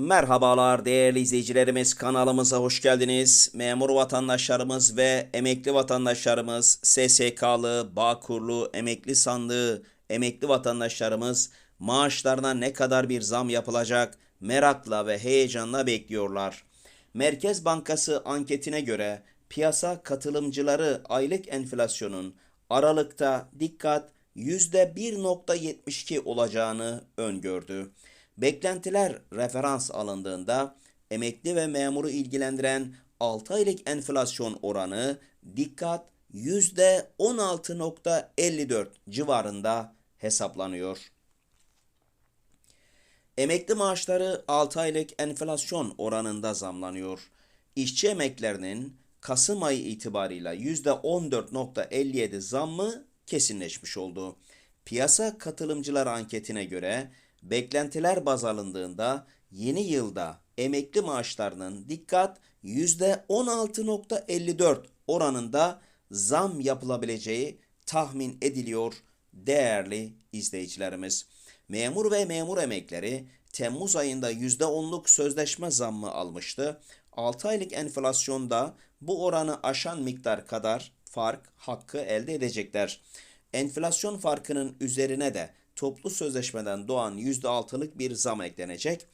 Merhabalar değerli izleyicilerimiz kanalımıza hoş geldiniz. Memur vatandaşlarımız ve emekli vatandaşlarımız, SSK'lı, Bağkurlu, emekli sandığı, emekli vatandaşlarımız maaşlarına ne kadar bir zam yapılacak merakla ve heyecanla bekliyorlar. Merkez Bankası anketine göre piyasa katılımcıları aylık enflasyonun Aralık'ta dikkat %1.72 olacağını öngördü. Beklentiler referans alındığında emekli ve memuru ilgilendiren 6 aylık enflasyon oranı dikkat %16.54 civarında hesaplanıyor. Emekli maaşları 6 aylık enflasyon oranında zamlanıyor. İşçi emeklerinin Kasım ayı itibarıyla %14.57 zammı kesinleşmiş oldu. Piyasa katılımcılar anketine göre beklentiler baz alındığında yeni yılda emekli maaşlarının dikkat %16.54 oranında zam yapılabileceği tahmin ediliyor değerli izleyicilerimiz. Memur ve memur emekleri Temmuz ayında %10'luk sözleşme zammı almıştı. 6 aylık enflasyonda bu oranı aşan miktar kadar fark hakkı elde edecekler. Enflasyon farkının üzerine de toplu sözleşmeden doğan %6'lık bir zam eklenecek.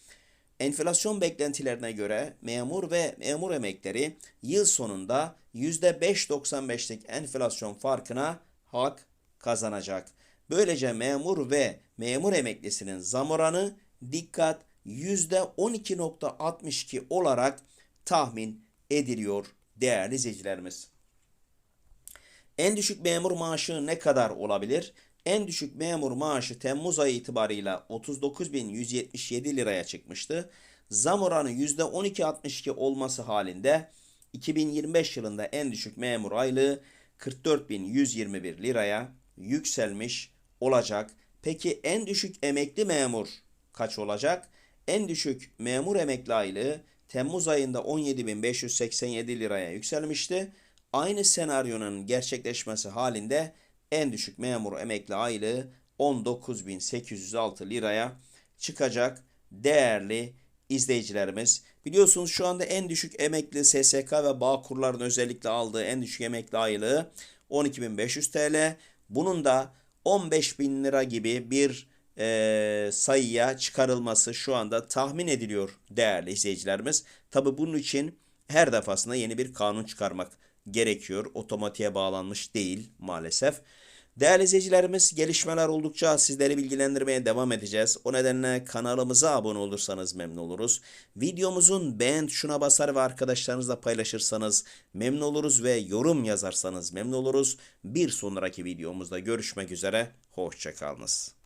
Enflasyon beklentilerine göre memur ve memur emekleri yıl sonunda %5.95'lik enflasyon farkına hak kazanacak. Böylece memur ve memur emeklisinin zam oranı dikkat %12.62 olarak tahmin ediliyor değerli izleyicilerimiz. En düşük memur maaşı ne kadar olabilir? En düşük memur maaşı Temmuz ayı itibarıyla 39.177 liraya çıkmıştı. Zam oranı %12.62 olması halinde 2025 yılında en düşük memur aylığı 44.121 liraya yükselmiş olacak. Peki en düşük emekli memur kaç olacak? En düşük memur emekli aylığı Temmuz ayında 17.587 liraya yükselmişti. Aynı senaryonun gerçekleşmesi halinde en düşük memur emekli aylığı 19.806 liraya çıkacak değerli izleyicilerimiz. Biliyorsunuz şu anda en düşük emekli SSK ve Bağkurların özellikle aldığı en düşük emekli aylığı 12.500 TL. Bunun da 15.000 lira gibi bir e, sayıya çıkarılması şu anda tahmin ediliyor değerli izleyicilerimiz. Tabi bunun için her defasında yeni bir kanun çıkarmak gerekiyor. Otomatiğe bağlanmış değil maalesef. Değerli izleyicilerimiz gelişmeler oldukça sizleri bilgilendirmeye devam edeceğiz. O nedenle kanalımıza abone olursanız memnun oluruz. Videomuzun beğen tuşuna basar ve arkadaşlarınızla paylaşırsanız memnun oluruz ve yorum yazarsanız memnun oluruz. Bir sonraki videomuzda görüşmek üzere. Hoşçakalınız.